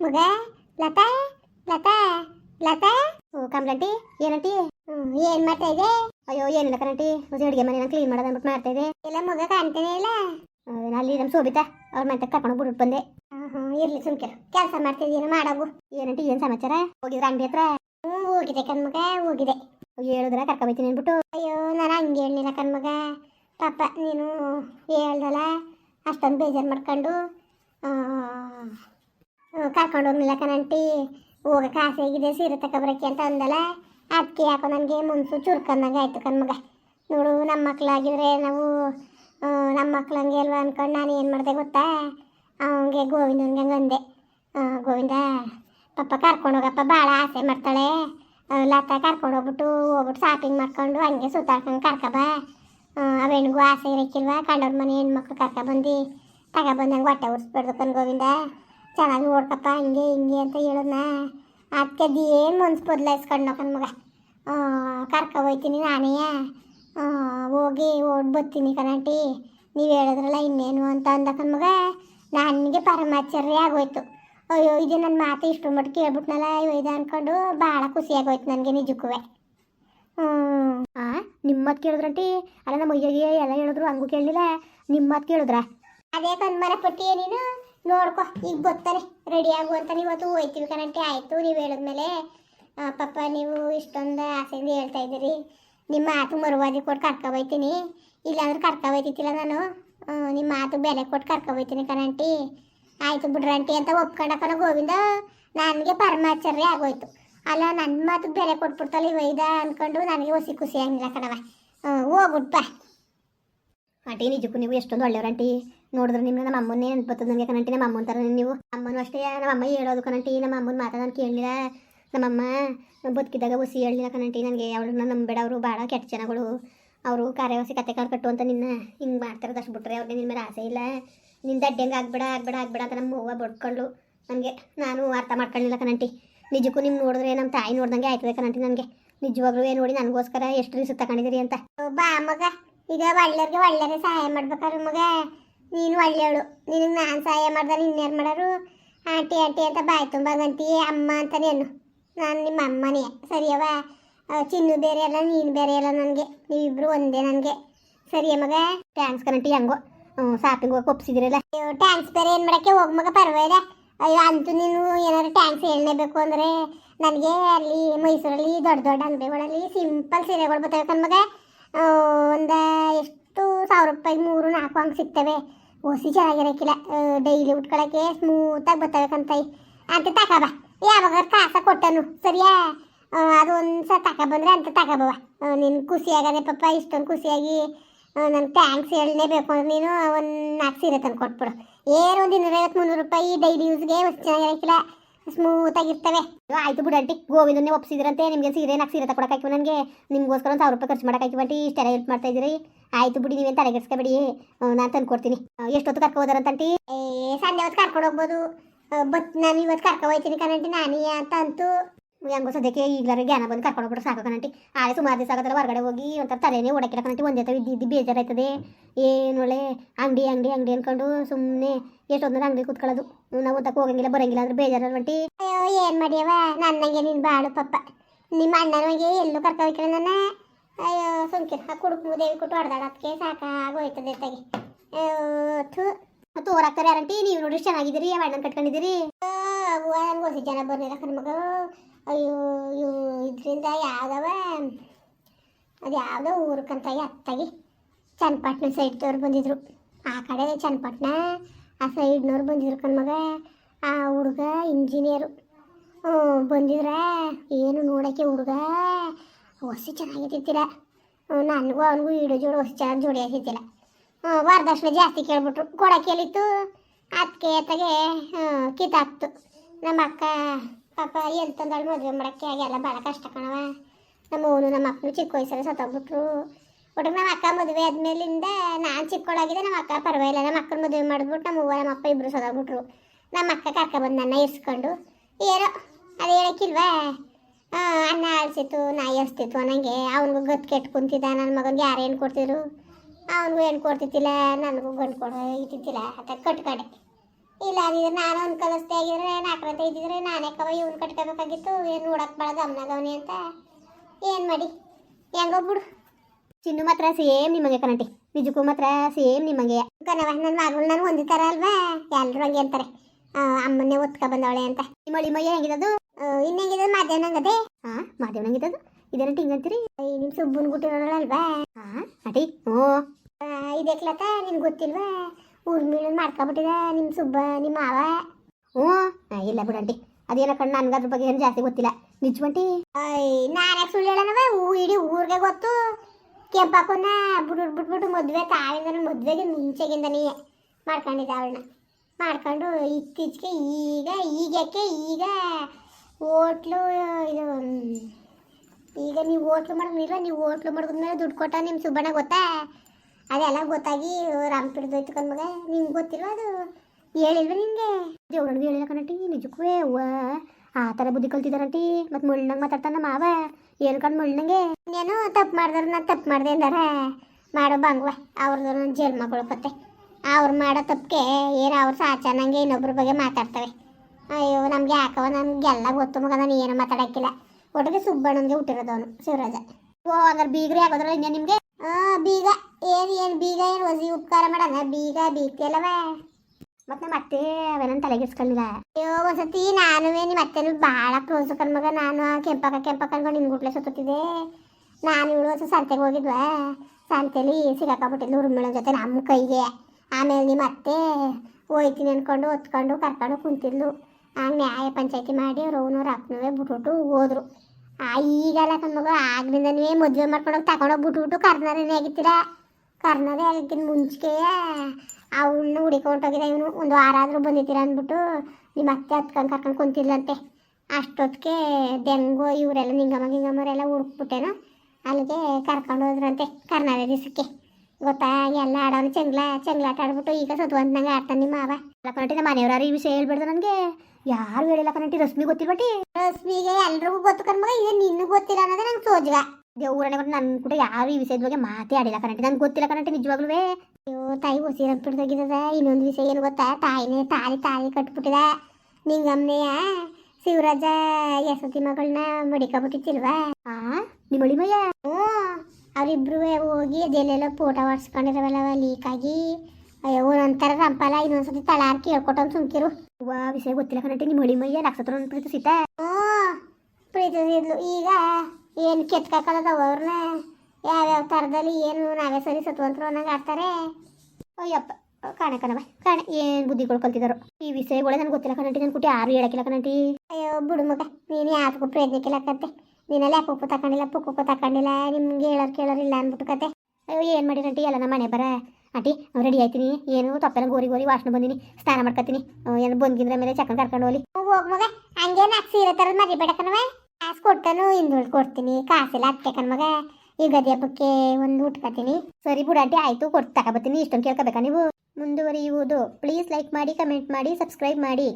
ಮಗ ಲತಾ ಲತಾ ಲತಾ. ಓ ಕಮ್ಲಂಟಿ ಏನಂಟಿ ಏನ್ ಮಾಡ್ತಾ ಇದೆ ಅಯ್ಯೋ ಏನಿಲ್ಲ ಕರಂಟಿ ಅಡುಗೆ ಮನೆ ಕ್ಲೀನ್ ಮಾಡೋದು ಅಂದ್ಬಿಟ್ಟು ಮಾಡ್ತಾ ಇದೆ ಇಲ್ಲ ಮಗ ಕಾಣ್ತೇನೆ ಇಲ್ಲ? ಅಲ್ಲಿ ನಮ್ಮ ಸೋಬಿತಾ ಅವ್ರ ಮನೆ ಕರ್ಕೊಂಡು ಬಿಟ್ಬಿಟ್ಟು ಬಂದೆ. ಇರ್ಲಿ ಸುಮ್ಕೆ ಕೆಲಸ ಮಾಡ್ತಿದ್ದೀನ ಮಾಡಾಗು. ಏನಂಟಿ ಏನ್ ಸಮಾಚಾರ? ಹೋಗಿದ್ರ ಅಂಗಡಿ ಹತ್ರ? ಹ್ಞೂ ಹೋಗಿದೆ ಕಣ್ಮಗ ಹೋಗಿದೆ. ಹೇಳಿದ್ರ ಕರ್ಕೊಬೈತೀನಿ ಅಂದ್ಬಿಟ್ಟು? ಅಯ್ಯೋ ನಾನು ಹಂಗೆ ಹೇಳಿಲ್ಲ ಕಣ್ಮಗ ಪಾಪ ನೀನು ಹೇಳ್ದಲ್ಲ ಅಷ್ಟೊಂದು ಬೇಜಾರು ಮಾಡ್ಕೊಂಡು ಕರ್ಕೊಂಡು ಹೋಗ್ಲಿಲ್ಲ ಕಣಂಟಿ ಹೋಗಕ್ಕೆ ಆಸೆ ಆಗಿದೆ ಸೀರೆ ತಗೊಬರಕ್ಕೆ ಅಂತ ಅಂದಲ್ಲ ಅದಕ್ಕೆ ಯಾಕೋ ನನಗೆ ಮುನ್ಸು ಚುರ್ಕಂದಂಗೆ ಆಯ್ತು ಕಣ್ಮಗ ನೋಡು ನಮ್ಮ ಮಕ್ಕಳಾಗಿದ್ರೆ ನಾವು ನಮ್ಮ ಮಕ್ಳು ಹಂಗೆ ಅಲ್ವಾ ಅಂದ್ಕೊಂಡು ನಾನು ಏನು ಮಾಡಿದೆ ಗೊತ್ತಾ? ಅವನಿಗೆ ಗೋವಿಂದನಿಗೆ ಹಂಗೆ ಅಂದೆ ಗೋವಿಂದ, ಪಪ್ಪ ಕರ್ಕೊಂಡು ಹೋಗಪ್ಪ ಭಾಳ ಆಸೆ ಮಾಡ್ತಾಳೆ. ಲತಾ ಕರ್ಕೊಂಡು ಹೋಗ್ಬಿಟ್ಟು ಹೋಗ್ಬಿಟ್ಟು ಶಾಪಿಂಗ್ ಮಾಡ್ಕೊಂಡು ಹಂಗೆ ಸುತ್ತಾಡ್ಕೊಂಡು ಕರ್ಕೊಬ ಅವೆಣ್ಗೂ ಆಸೆ ಇರಕ್ಕಿಲ್ವಾ? ಕಂಡವ್ರ ಮನೆ ಹೆಣ್ಮಕ್ಳು ಕರ್ಕೊಬಂದು ತಗೊಬಂದಂಗೆ ಹೊಟ್ಟೆ ಉರ್ಸ್ಬಿಡ್ದು ಕಣ್ ಗೋವಿಂದ. ಚೆನ್ನಾಗಿ ಓಡ್ಕಪ್ಪ, ಹಿಂಗೆ ಹಿಂಗೆ ಅಂತ ಹೇಳೋಣ ಅದಕ್ಕೆ ಏನು ಮನ್ಸು ಬದಲಾಯಿಸ್ಕೊಂಡು ಕಣ್ ಮಗ. ಕರ್ಕೊ ಹೋಯ್ತೀನಿ ನಾನೇ. ಹೋಗಿ ಓಡ್ ಬರ್ತೀನಿ ಕಣಂಟಿ ನೀವು ಹೇಳಿದ್ರಲ್ಲ ಇನ್ನೇನು ಅಂತ ಅಂದಕ್ಕನ ಮಗ. ನನಗೆ ಪರಮಾಶ್ಚರ್ಯ ಆಗೋಯ್ತು. ಅಯ್ಯೋ, ಇದು ನನ್ನ ಮಾತು ಇಷ್ಟು ಮಟ್ಟು ಕೇಳ್ಬಿಟ್ನಲ್ಲ, ಅಯ್ಯೋ, ಇದು ಅನ್ಕೊಂಡು ಭಾಳ ಖುಷಿಯಾಗೋಯ್ತು ನನಗೆ ನಿಜಕ್ಕೂ. ಆ ನಿಮ್ಮ ಮಾತು ಕೇಳಿದ್ರಂಟಿ ಅಲ್ಲ, ನಮ್ಮ ಅಯ್ಯಗೆ ಎಲ್ಲ ಹೇಳಿದ್ರು, ಹಂಗೂ ಕೇಳಲಿಲ್ಲ. ನಿಮ್ಮ ಮಾತು ಕೇಳಿದ್ರ? ಅದೇ ಕಣ್ಮರ ಪಟ್ಟಿ ನೀನು? ನೋಡ್ಕೊ, ಈಗ ಬರ್ತಾರೆ ರೆಡಿ ಆಗು ಅಂತ ಇವತ್ತು ಹೋಯ್ತೀವಿ ಕಣಂಟಿ ಆಯಿತು, ನೀವು ಹೇಳಿದ್ಮೇಲೆ ಮೇಲೆ ಪಾಪ ನೀವು ಇಷ್ಟೊಂದು ಆಸೆಯಿಂದ ಹೇಳ್ತಾ ಇದ್ದೀರಿ. ನಿಮ್ಮ ಮಾತು ಮರುವಾದಿ ಕೊಟ್ಟು ಕರ್ಕೊಬೈತೀನಿ ಇಲ್ಲಾಂದ್ರೆ ಕರ್ಕೊಬೈತಿತ್ತಿಲ್ಲ ನಾನು. ನಿಮ್ಮ ಮಾತು ಬೆಲೆ ಕೊಟ್ಟು ಕರ್ಕೊಬೈತೀನಿ ಕಣಂಟಿ. ಆಯಿತು ಬಿಡ್ರಂಟಿ ಅಂತ ಒಪ್ಕೊಂಡಕ್ಕನ ಗೋವಿಂದ, ನನಗೆ ಪರಮಾಶ್ಚರ್ಯ ಆಗೋಯ್ತು. ಅಲ್ಲ ನನ್ನ ಮಾತು ಬೆಲೆ ಕೊಟ್ಬಿಡ್ತಲ್ಲ ಇವ ಅನ್ಕೊಂಡು ನನಗೆ ಹೊಸಿ ಖುಷಿ ಆಗಿಲ್ಲ ಕಣವ ಹೋಗ್ಬಿಟ್ಪ ಆಂಟಿ, ನಿಜಕ್ಕೂ ನೀವು ಎಷ್ಟೊಂದು ಒಳ್ಳೆಯವ್ರು ಆಂಟಿ. ನೋಡಿದ್ರೆ ನಿಮ್ಗೆ ನಮ್ಮ ಅಮ್ಮನೇ ಅಂತ ಬರ್ತದೆ. ನನಗೆ ಕಣಂಟಿ ನಮ್ಮ ಅಮ್ಮನ ಥರ. ನೀವು ಅಮ್ಮನೂ ಅಷ್ಟೇ. ನಮ್ಮ ಅಮ್ಮ ಹೇಳೋದು ಕಣಂಟಿ ನಮ್ಮ ಅಮ್ಮನ ಮಾತಾ ನಾನು ಕೇಳಲಿಲ್ಲ. ನಮ್ಮಮ್ಮ ಬದುಕಿದಾಗ ಉಸಿ ಹೇಳಲಿಲ್ಲ ಕಣಂಟಿ ನನಗೆ. ಅವಳನ್ನ ನಂಬೇಡ, ಅವರು ಭಾಳ ಕೆಟ್ಟ ಜನಗಳು. ಅವರು ಕಾರ್ಯವಾಸಿ ಕತೆ ಕಟ್ಟು ಅಂತ ನಿನ್ನ ಹಿಂಗೆ ಮಾಡ್ತಾರೆ ಅಷ್ಟು ಬಿಟ್ರೆ ಅವ್ರಿಗೆ ನಿನ್ನ ಮೇಲೆ ಆಸೆ ಇಲ್ಲ. ನಿಂದ ಅಡ್ಡಂಗೆ ಆಗ್ಬೇಡ ಆಗ್ಬೇಡ ಆಗ್ಬೇಡ ಅಂತ ನಮ್ಮ ಅವ್ವ ಬಡ್ಕೊಂಡು ನನಗೆ ನಾನು ಅರ್ಥ ಮಾಡ್ಕೊಳ್ಳಿಲ್ಲ ಕಣಂಟಿ ನಿಜಕ್ಕೂ ನಿಮ್ಗೆ ನೋಡಿದ್ರೆ ನಮ್ಮ ತಾಯಿ ನೋಡ್ದಂಗೆ ಆಯ್ತದೆ ಕಣಂಟಿ ನನಗೆ. ನಿಜವಾಗ್ಲೂ ನೋಡಿ ನನಗೋಸ್ಕರ ಎಷ್ಟು ದಿವಸ ತಗೊಂಡಿದ್ದೀರಿ ಅಂತ. ಬಾ ಮಗ. ಈಗ ಒಳ್ಳೆಯವ್ರಿಗೆ ಒಳ್ಳೆಯದೇ ಸಹಾಯ ಮಾಡ್ಬೇಕಾದ್ರೆ ಮಗ. ನೀನು ಒಳ್ಳೆಯವಳು ನಿನಗೆ ನಾನು ಸಹಾಯ ಮಾಡ್ದೆ ಇನ್ಯಾರು ಮಾಡೋರು? ಆಂಟಿ ಆಂಟಿ ಅಂತ ಬಾಯ್ ತುಂಬ ಗಂಟಿ, ಅಮ್ಮ ಅನ್ನು. ನಾನು ನಿಮ್ಮ ಅಮ್ಮನೇ. ಸರಿಯವ ಚಿನ್ನು ಬೇರೆ ಅಲ್ಲ, ನೀನು ಬೇರೆ ಅಲ್ಲ ನನಗೆ. ನೀವಿಬ್ರು ಒಂದೇ ನನಗೆ. ಸರಿಯ ಮಗ? ಟ್ಯಾಂಕ್ಸ್ ಕರಂಟಿ ಹೆಂಗೋ. ಹ್ಞೂ ಶಾಪಿಂಗ್ ಹೋಗಿ ಒಪ್ಸಿದಿರಲ್ಲ. ಅಯ್ಯೋ ಟ್ಯಾಂಕ್ಸ್ ಬೇರೆ ಏನು ಮಾಡೋಕ್ಕೆ? ಹೋಗಿ ಮಗ, ಪರವಾಗಿಲ್ಲ. ಅಯ್ಯೋ, ಅಂತೂ ನೀನು ಏನಾದ್ರು ಟ್ಯಾಂಕ್ಸ್ ಹೇಳಲೇಬೇಕು ಅಂದರೆ ನನಗೆ ಅಲ್ಲಿ ಮೈಸೂರಲ್ಲಿ ದೊಡ್ಡ ದೊಡ್ಡ ಅಂಗಡಿಗಳಲ್ಲಿ ಸಿಂಪಲ್ ಸೀರೆಗಳು ಬರ್ತವೆ ಕಣ್ಮಗ ಒಂದು ಎಷ್ಟು ಸಾವಿರ ರೂಪಾಯಿ ಮೂರು ನಾಲ್ಕು ಹಂಗೆ ಸಿಗ್ತವೆ. ಓಸಿ ಚೆನ್ನಾಗಿರಕ್ಕಿಲ್ಲ ಡೈಲಿ ಉಟ್ಕೊಳಕ್ಕೆ ಸ್ಮೂತಾಗಿ ಬರ್ತವೆ ಅಂತ ತಕಬ ಯಾವಾಗ ಕಾಸ ಕೊಟ್ಟನು? ಸರಿಯಾ? ಅದು ಒಂದು ಸಲ ತಗೊಬಂದ್ರೆ ಅಂತ ತಗೊಬವ ನೀನು ಖುಷಿಯಾಗದೆ ಪಪ್ಪ ಪಾಪ ಇಷ್ಟೊಂದು ಖುಷಿಯಾಗಿ ನನ್ನ ಥ್ಯಾಂಕ್ಸ್ ಹೇಳಲೇಬೇಕು ಅಂದ್ರೆ ನೀನು ಒಂದು ನಾಲ್ಕು ಸೀರೆ ತಂದು ಕೊಟ್ಬಿಡು. ಏನು ಒಂದು ಇನ್ನೂರೈವತ್ತು ಮುನ್ನೂರು ರೂಪಾಯಿ ಡೈಲಿ ಯೂಸ್ಗೆ ಅಷ್ಟು ಚೆನ್ನಾಗಿರಕ್ಕಿಲ್ಲ ಸ್ಮೂತಾಗಿರ್ತವೆ ಆಯ್ತು ಬಿಡಂಟಿ ಗೋವಿಂದನ್ನೇ ಒಪ್ಸಿದ್ರಂತೆ. ನಿಮಗೆ ಸೀರೆ ನಾಲ್ಕು ಸೀರೆ ತಗೊಳಕಾಯ್ತು ನನಗೆ. ನಿಮಗೋಸ್ಕರ ಒಂದು ಸಾವಿರ ರೂಪಾಯಿ ಖರ್ಚು ಮಾಡೋಕ್ಕಾಯ್ತು ಬಂಟಿ ಇಷ್ಟೆಲ್ಲ ಹೆಲ್ಪ್ ಮಾಡ್ತಾ ಇದ್ದೀರಿ. ಆಯ್ತು ಬಿಡಿ ನೀವೇನು ತಲೆಗೆಡ್ಸ್ಕೊಬೇಡಿ ನಾನು ತಂದು ಕೊಡ್ತೀನಿ. ಎಷ್ಟೊತ್ತು ಕರ್ಕೊ ಹೋದಾರಂತಂಟಿ ಏ ಸಂಜೆ ಹೊತ್ತು ಕರ್ಕೊಂಡು ಹೋಗ್ಬೋದು. ಬಟ್ ನಾನು ಇವತ್ತು ಕರ್ಕೊ ಹೋಯ್ತೀನಿ ಕಣಂಟಿ ನಾನೇ ಅಂತ ಅಂತೂ. ಹೆಂಗೋ ಸದ್ಯಕ್ಕೆ ಈಗಲಾರ ಜ್ಞಾನ ಬಂದು ಕರ್ಕೊಂಡು ಹೋಗ್ಬಿಟ್ರೆ ಸಾಕು ಕಣಂಟಿ. ಆಳೆ ಸುಮಾರು ದಿವಸ ಆಗೋದ್ರೆ ಹೊರಗಡೆ ಹೋಗಿ ಒಂಥರ ತಲೆನೇ ಓಡಕ್ಕಿಲ್ಲ ಕಣಂಟಿ. ಒಂದೇ ತವ ಇದ್ದು ಇದ್ದು ಬೇಜಾರಾಯ್ತದೆ. ಏನು ಒಳ್ಳೆ ಅಂಗಡಿ ಅಂಗಡಿ ಅಂಗಡಿ ಅನ್ಕೊಂಡು ಸುಮ್ಮನೆ ಎಷ್ಟೊಂದು ಅಂಗಡಿ ಕೂತ್ಕೊಳ್ಳೋದು. ನಾವು ಓದಕ್ಕೆ ಹೋಗಂಗಿಲ್ಲ ಬರಂಗಿಲ್ಲ ಅಂದ್ರೆ ಬೇಜಾರಲ್ವಂಟಿ ಅಯ್ಯೋ ಏನು ಮಾಡ್ಯವ? ನನ್ನಂಗೆ ನೀನು ಬಾಳು ಪಪ್ಪ ನಿಮ್ಮ ಅಣ್ಣನಿಗೆ ಎಲ್ಲೂ ಕರ್ಕೊ ನಾನು. ನನ್ನ ಅಯ್ಯೋ ಸುಮ್ಕೆ ಆ ಕುಡುಕು ದೇವಿ ಕೊಟ್ಟು ಹೊಡೆದಾಡೋದಕ್ಕೆ ಸಾಕಾಗೋಯ್ತದೆ ತಗಿ ತೋರಾಕ್ತಾರೆ ಯಾರಂಟಿ? ನೀವು ನೋಡಿ ಚೆನ್ನಾಗಿದ್ದೀರಿ. ಅಣ್ಣನ ಕಟ್ಕೊಂಡಿದ್ದೀರಿ. ಅವ್ವ, ನನ್ಗೆ ಹೊಸ ಜನ ಬರ್ಲಿಲ್ಲ ಕಣ್ಮಗ ಅಯ್ಯೋ ಇವು ಇದರಿಂದ ಯಾವ್ದವ? ಅದು ಯಾವುದೋ ಊರ್ಕಂತ ಅತ್ತಾಗಿ. ಚನ್ನಪಟ್ಟಣ ಸೈಡ್ದವ್ರು ಬಂದಿದ್ರು. ಆ ಕಡೆ ಚನ್ನಪಟ್ಟಣ ಆ ಸೈಡ್ನವ್ರು ಬಂದಿದ್ರು ಕಣ್ಮಗ ಆ ಹುಡುಗ ಇಂಜಿನಿಯರು ಬಂದಿದ್ರ? ಏನು ನೋಡೋಕ್ಕೆ ಹುಡುಗ? ಹೊಸಿ ಚೆನ್ನಾಗಿದ್ದಿತ್ತಿಲ್ಲ ನನಗೂ ಅವನಿಗೂ ಇಡೋ ಜೋಡಿ ಹೊಸ ಚೆನ್ನಾಗಿ ಜೋಡಿ ಆಗಿದ್ದಿಲ್ಲ ವರದಕ್ಷಿಣೆ ಜಾಸ್ತಿ ಕೇಳ್ಬಿಟ್ರು. ಕೊಡ ಕೇಳಿತ್ತು ಅದಕ್ಕೆ ಎತ್ತಗೆ ಕಿತ್ತಾಕ್ತು. ನಮ್ಮ ಅಕ್ಕ, ಪಾಪ ತಂದಾಳು ಮದುವೆ ಮಾಡೋಕ್ಕೆ ಆಗೆಲ್ಲ ಭಾಳ ಕಷ್ಟ ಕಣವ ನಮ್ಮ ಅವನು, ನಮ್ಮ ಅಕ್ಕನು ಚಿಕ್ಕ ವಯಸ್ಸಲ್ಲಿ ಸತ್ತೋಗ್ಬಿಟ್ರು. ಒಟ್ಟಿಗೆ ನಮ್ಮ ಅಕ್ಕ ಮದುವೆ ಆದಮೇಲಿಂದ ನಾನು ಚಿಕ್ಕೊಳಾಗಿದೆ ನಮ್ಮ ಅಕ್ಕ ಪರವಾಗಿಲ್ಲ. ನಮ್ಮ ಅಕ್ಕನ ಮದುವೆ ಮಾಡಿದ್ಬಿಟ್ಟು ನಮ್ಮ ಅವ್ವ, ನಮ್ಮ ಅಪ್ಪ ಇಬ್ಬರು ಸತ್ತೋಗ್ಬಿಟ್ರು. ನಮ್ಮ ಅಕ್ಕ ಕರ್ಕ ಬಂದು ನನ್ನ ಇರಿಸ್ಕೊಂಡು. ಏನೋ ಅದು ಹೇಳಕ್ಕಿಲ್ವಾ ಅನ್ನ ಆಳ್ಸಿತ್ತು ನಾಯಿ ಹಸ್ತಿತ್ತು ಅನ್ನಂಗೆ ಅವನಿಗೂ ಗತ್ತು ಕೆಟ್ಟು ಕುಂತಿದ್ದ ನನ್ನ ಮಗನಿಗೆ ಯಾರು ಏನು ಕೊಡ್ತಿದ್ರು? ಅವನಿಗೂ ಏನು ಕೊಡ್ತಿದ್ದಿಲ್ಲ, ನನಗೂ ಗಂಡು ಕೊಡ ಇಟ್ಟಿದ್ದಿಲ್ಲ ಅಂತ ಕಟ್ಕಡೆ ಇಲ್ಲ ಅಂದಿದ್ರೆ ನಾನು ಒಂದು ಕಲಸ್ತೆ ಆಗಿದ್ರೆ ನಾಲ್ಕು ಸಾಕ್ರಂತ ಇದ್ದಿದ್ರೆ ನಾನೇ ಕವ ಇವ್ನು ಕಟ್ಕೋಬೇಕಾಗಿತ್ತು. ಏನು ನೋಡಕ್ ಭಾಳ ಗಮನಗವನಿ ಅಂತ. ಏನು ಮಾಡಿ? ಹೆಂಗೋ ಬಿಡು ಚಿನ್ನು ಮಾತ್ರ ಸೇಮ್ ನಿಮಗೆ ಕನಟಿ. ನಿಜಕ್ಕೂ ಮಾತ್ರ ಸೇಮ್ ನಿಮಗೆ ಕಣವ ನನ್ನ ಮಗಳು ನಾನು ಹೊಂದಿತಾರ ಅಲ್ವಾ ಎಲ್ಲರೂ ಹಂಗೆ ಅಂತಾರೆ. ಅಮ್ಮನ್ನೇ ಒತ್ಕ ಬಂದವಳೆ ಅಂತ. ನಿಮ್ಮಳಿ ಮಯ್ಯ ಹೆಂಗಿದದು? ಇನ್ನ ಹೆಂಗಿದದು? ಮಾದೇವನ ಹಂಗದೆ ಹಾ ಮಾದೇವನ ಹೆಂಗಿದದು ಇದೇನಂಟ ಹಿಂಗಂತೀರಿ ನಿಮ್ ಸುಬ್ಬನ್ ಗುಟ್ಟಿರೋಳಲ್ವಾ ಹಾ ಅಡಿ ಹ್ಞೂ ಇದೆಕ್ಲತ ನಿನ್ ಗೊತ್ತಿಲ್ವಾ? ಊರ್ಮಿಳ ಮಾಡ್ಕೊಬಿಟ್ಟಿದ ನಿಮ್ಮ ಸುಬ್ಬ ನಿಮ್ಮ ಮಾವ. ಹ್ಞೂ ಇಲ್ಲ ಬಿಡಂಟಿ ಅದೇನ ಕಣ್ಣು ನನ್ಗೆ ಅದ್ರ ಬಗ್ಗೆ ಏನು ಜಾಸ್ತಿ ಗೊತ್ತಿಲ್ಲ. ನಿಜವಂಟಿ ನಾನು ಯಾಕೆ ಸುಳ್ಳು ಹೇಳನವ ಊ ಇಡೀ ಊರಿಗೆ ಗೊತ್ತು. ಕೆಂಪಾಕನ್ನ ಬಿಡು ಬಿಟ್ಬಿಟ್ಟು ಮದುವೆ ತಾಳಿಂದ ಮದುವೆಗೆ ಮುಂಚೆಗಿಂದನೇ ಮಾಡ್ಕೊಂಡಿದ್ದ ಅವಳನ್ನ. ಮಾಡ್ಕೊಂಡು ಇತ್ತೀಚೆಗೆ ಈಗ ಈಗಕ್ಕೆ ಈಗ ಹೋಟ್ಲು, ಇದು, ಈಗ ನೀವು ಹೋಟ್ಲು ಮಾಡಿದ್ಮಿಲ್ಲ ನೀವು ಹೋಟ್ಲು ಮಾಡಿದ್ಮೇಲೆ ದುಡ್ಡು ಕೊಟ್ಟ ನಿಮ್ಮ ಸುಬ್ಬಣ್ಣ ಗೊತ್ತಾ? ಅದೆಲ್ಲ ಗೊತ್ತಾಗಿ ರಾಮ್ಪಿಡ್ದೋಯ್ತು ಕಣ್ಮಗ ನಿಮ್ಗೆ ಗೊತ್ತಿಲ್ವ ಅದು? ಹೇಳಿಲ್ವ ನಿಮಗೆ? ದೇವ್ರನಿಗೆ ಹೇಳಿಲ್ಲ ಕಣಟಿ ನಿಜಕ್ಕೂ ಆ ಥರ ಬುದ್ಧಿ ಕಲ್ತಿದಾರಂಟಿ ಮತ್ತು ಮುಳ್ಳಂಗೆ ಮಾತಾಡ್ತಾನ ಮಾವ. ಕಣ್ಣು ಮುಳ್ಳಂಗೆ ಏನೋ ತಪ್ಪು ಮಾಡಿದ್ರೆ ನಾನು ತಪ್ಪು ಮಾಡ್ದೆ ಅಂದಾರ. ಮಾಡೋ ಬಂಗ್ವ ಅವ್ರದ್ದು ಜೇಲ್ ಮಕ್ಕಳು ಕತ್ತೆ ಅವ್ರು ಮಾಡೋ ತಪ್ಪಿಗೆ ಏನು ಅವ್ರು ಸಾಚನಂಗೆ ಇನ್ನೊಬ್ರ ಬಗ್ಗೆ ಮಾತಾಡ್ತವೆ. ಅಯ್ಯೋ, ನಮಗೆ ಯಾಕವ ಎಲ್ಲ ಗೊತ್ತು ಮಗ, ನಾನು ಏನು ಮಾತಾಡಕ್ಕಿಲ್ಲ. ಒಟ್ಟಿಗೆ ಸುಬ್ಬಣ್ಣನಿಗೆ ಹುಟ್ಟಿರೋದು ಅವನು, ಶಿವರಾಜ. ಓ, ಹಂಗಾರೆ ಬೀಗ್ರಿ ಆಗೋದ್ರಲ್ಲ ಇನ್ನೇ ನಿಮಗೆ? ಬೀಗ. ಏನು ಏನು ಬೀಗ, ಏನು ಹೊಸಿ ಉಪಕಾರ ಮಾಡೋಣ? ಬೀಗ ಬೀಗ್ತಿಯಲ್ಲವೇ ಮತ್ತೆ ಮತ್ತೆ ಅವೇನಂತ ತಲೆಗೆಸ್ಕೊಂಡಿಲ್ಲ ಅಯ್ಯೋ ಒಂದ್ಸತಿ ನಾನು ನಿಮ್ಮ ಅತ್ತೆನೂ ಭಾಳ ಕ್ಲೋಸ್ ಮಗ. ನಾನು ಕೆಂಪಕ ಕೆಂಪಕ ಅನ್ಕೊಂಡು ನಿನ್ ಗುಟ್ಲೆ ಸುತ್ತಿದ್ದೆ ನಾನು ಇವಳು ಸಂತೆಗೆ ಹೋಗಿದ್ವಾ. ಸಂತೆಲಿ ಸಿಗಾಕೊಂಬಿಟ್ಟಿದ್ಲು ಉರ್ಮಿಳ ಜೊತೆ ನಮ್ಮ ಕೈಗೆ. ಆಮೇಲೆ ನಿಮ್ಮ ಅತ್ತೆ ಹೋಯ್ತೀನಿ ಅಂದ್ಕೊಂಡು ಹೊತ್ಕೊಂಡು ಕರ್ಕೊಂಡು ಕುಂತಿದ್ಲು. ಹಂಗೆ ನ್ಯಾಯ ಪಂಚಾಯತಿ ಮಾಡಿ ರೌನವ್ರು ಅಪ್ಪನವೇ ಬಿಟ್ಬಿಟ್ಟು ಹೋದ್ರು. ಆ ಈಗಲ್ಲ ಮಗು ಆಗ್ಲಿಂದನೇ ಮದುವೆ ಮಾಡ್ಕೊಂಡೋಗಿ ತಗೊಂಡೋಗಿ ಬಿಟ್ಬಿಟ್ಟು ಕರ್ನಾರೇನೇ ಆಗಿತ್ತೀರ ಕರ್ನಾರೇ ಆಗಿನ ಮುಂಚೆಯೇ ಅವಳನ್ನ ಹುಡಿಕೊಂಡೋಗಿದ್ದ ಇವನು. ಒಂದು ವಾರ ಆದರೂ ಬಂದಿದ್ದೀರ ಅಂದ್ಬಿಟ್ಟು ನಿಮ್ಮ ಅತ್ತೆ ಹತ್ಕೊಂಡು ಕರ್ಕೊಂಡು ಕುಂತಿದ್ಲಂತೆ. ಅಷ್ಟೊತ್ತಿಗೆ ಡೆಂಗೋ, ಇವರೆಲ್ಲ ನಿಂಗಮ್ಮ ಗಿಂಗಮ್ಮರೆಲ್ಲ ಹುಡುಕ್ಬಿಟ್ಟೇನೋ, ಅಲ್ಲಿಗೆ ಕರ್ಕೊಂಡು ಹೋದ್ರಂತೆ ಕರ್ನಾಟಕ ದಿವಸಕ್ಕೆ. ಗೊತ್ತಾ? ಎಲ್ಲ ಆಡೋನು ಚಂಗ್ಲ ಚಂಗ್ಲಾಟ ಆಡ್ಬಿಟ್ಟು ಈಗ ಸತ್ವಂತಂಗೆ ಆಡ್ತಾನೆ ನಿಮ್ಮ ಮಾವ. ಅಲ್ಲ ಕಣಟಿ ನಮ್ಮ ಮನೆಯವ್ರು ಈ ವಿಷಯ ಹೇಳ್ಬಿಡ್ದು ನನಗೆ? ಯಾರು ಹೇಳಿಲ್ಲ ಕಣಟಿ ರಶ್ಮಿ ಗೊತ್ತಿಲ್ಬಟಿ ರಶ್ಮಿಗೆ ಎಲ್ರಿಗೂ ಗೊತ್ತು ಕಣ್ಮಗ ಇದು ನಿನಗೆ ಗೊತ್ತಿಲ್ಲ ಅನ್ನೋದೇ ನಂಗೆ ಸೋಜ್ಗ ದೇವ್ರನೆ ನನ್ನ ಕೂಡ ಯಾರು ಈ ವಿಷಯದ ಬಗ್ಗೆ ಮಾತೇ ಆಡಿಲ್ಲ ಕಣಟಿ ನಂಗೆ ಗೊತ್ತಿಲ್ಲ ಕಣಟಿ ನಿಜವಾಗ್ಲೂ ಅಯ್ಯೋ ತಾಯಿ ಉಸಿರ ಬಿಡ್ದೋಗಿದ್ದದ ಇನ್ನೊಂದು ವಿಷಯ ಏನು ಗೊತ್ತಾ? ತಾಯಿನೇ ತಾಳಿ ತಾಳಿ ಕಟ್ಬಿಟ್ಟಿದ. ನಿಂಗಮ್ಮನೆಯ ಶಿವರಾಜ ಯಶೋತಿ ಮಗಳನ್ನ ಮಡಿಕೊಬಿಟ್ಟಿತ್ತಿಲ್ವಾ ಆ? ನಿಮ್ಮ ಅಳಿಮಯ್ಯ ಹ್ಞೂ ಅವರಿಬ್ರು ಹೋಗಿ ಅದೆಲ್ಲೆಲ್ಲ ಫೋಟೋ ಹೊಡ್ಸ್ಕೊಂಡಿರವಲ್ಲ ಲೀಕ್ ಆಗಿ. ಅಯ್ಯೋ ಒಂದೊಂಥರ ರಂಪಲ ಇನ್ನೊಂದ್ಸತಿ ತಳಾರ್ ಕೇಳ್ಕೊಟ್ಟು ಸುಮ್ಕಿರು. ವಾ ವಿಷಯ ಗೊತ್ತಿಲ್ಲ ಕಣಟಿ ನಿಮ್ಮ ಮೈಯ ನಕ್ಷತ್ರ ಪ್ರೀತಿ ಸೀತಾ. ಹ್ಞೂ ಪ್ರೀತಿಸಿದ್ಲು ಈಗ ಏನು ಕೆತ್ಕಾಕಲ್ಲದವ ಅವ್ರನ್ನ ಯಾವ್ಯಾವ ಥರದಲ್ಲಿ ಏನು ನಾವೇ ಸರಿ ಸತ್ವಂತರು ಅನ್ನಂಗೆ ಆಡ್ತಾರೆ. ಅಯ್ಯಪ್ಪ ಕಾಣೆ ಕಣವ ಕಾಣೆ ಏನು ಬುದ್ಧಿಗಳು ಕಲ್ತಿದಾರೋ ಈ ವಿಷಯಗಳೇ ನನಗೆ ಗೊತ್ತಿಲ್ಲ ಕಣಟಿ ನನ್ನ ಕುಟಿ ಯಾರು ಹೇಳಕ್ಕಿಲ್ಲ ಕಣಟಿ ಅಯ್ಯೋ ಬಿಡು ಮಗ ನೀನು ಯಾತಕ್ಕೂ ಪ್ರಯತ್ನಕ್ಕಿಲ್ಲ ಕತೆ. ನೀನೆಲ್ಲ ಯಾಕೆ ತಕೊಂಡಿಲ್ಲ? ಪುಕ್ಕು ತಕೊಂಡಿಲ್ಲ, ನಿಮ್ಗೆ ಹೇಳೋರು ಕೇಳೋರು ಇಲ್ಲ ಅಂದ್ಬಿಟ್ಟು ಕತೆ. ಅಯ್ಯೋ, ಏನು ಮಾಡಿರಂಟಿ ಎಲ್ಲ ನಮ್ಮ ಮನೆ ಬರ. ಆಂಟಿ ರೆಡಿ ಆಯ್ತೀನಿ. ಏನು ತಪ್ಪೆಲ್ಲ ಗೋರಿ ಗೋರಿ ವಾಶ್ನ ಬಂದಿನಿ. ಸ್ನಾನ ಮಾಡ್ಕೊತೀನಿ. ಏನು ಬಂದ್ಗಿಂದ್ರ ಮೇಲೆ ಚಕ್ಕನ್ ಕರ್ಕೊಂಡು ಹೋಗ್ಲಿ. ಹೋಗ್ ಮಗ. ಹಂಗೇನು ಸೀರೆ ತರದ್ ಮರಿಬೇಡ ಕಣವ ಕಾಸು ಕೊಟ್ಟನು, ಹಿಂದುಳ್ ಕೊಡ್ತೀನಿ. ಕಾಸೆಲ್ಲ ಅದಕ್ಕೆ ಕಣ್ಮಗ ಈ ಗದಿ ಹಬ್ಬಕ್ಕೆ ಒಂದು ಉಟ್ಕೊತೀನಿ. ಸರಿ ಬುಡಾಟಿ ಆಯ್ತು. ಕೊಟ್ಟು ತಗೊಬತ್ತೀನಿ ಇಷ್ಟೊಂದು ಕೇಳ್ಕೊಬೇಕಾ ನೀವು? ಮುಂದುವರಿಯುವುದು. ಪ್ಲೀಸ್ ಲೈಕ್ ಮಾಡಿ ಕಮೆಂಟ್ ಮಾಡಿ ಸಬ್ಸ್ಕ್ರೈಬ್ ಮಾಡಿ.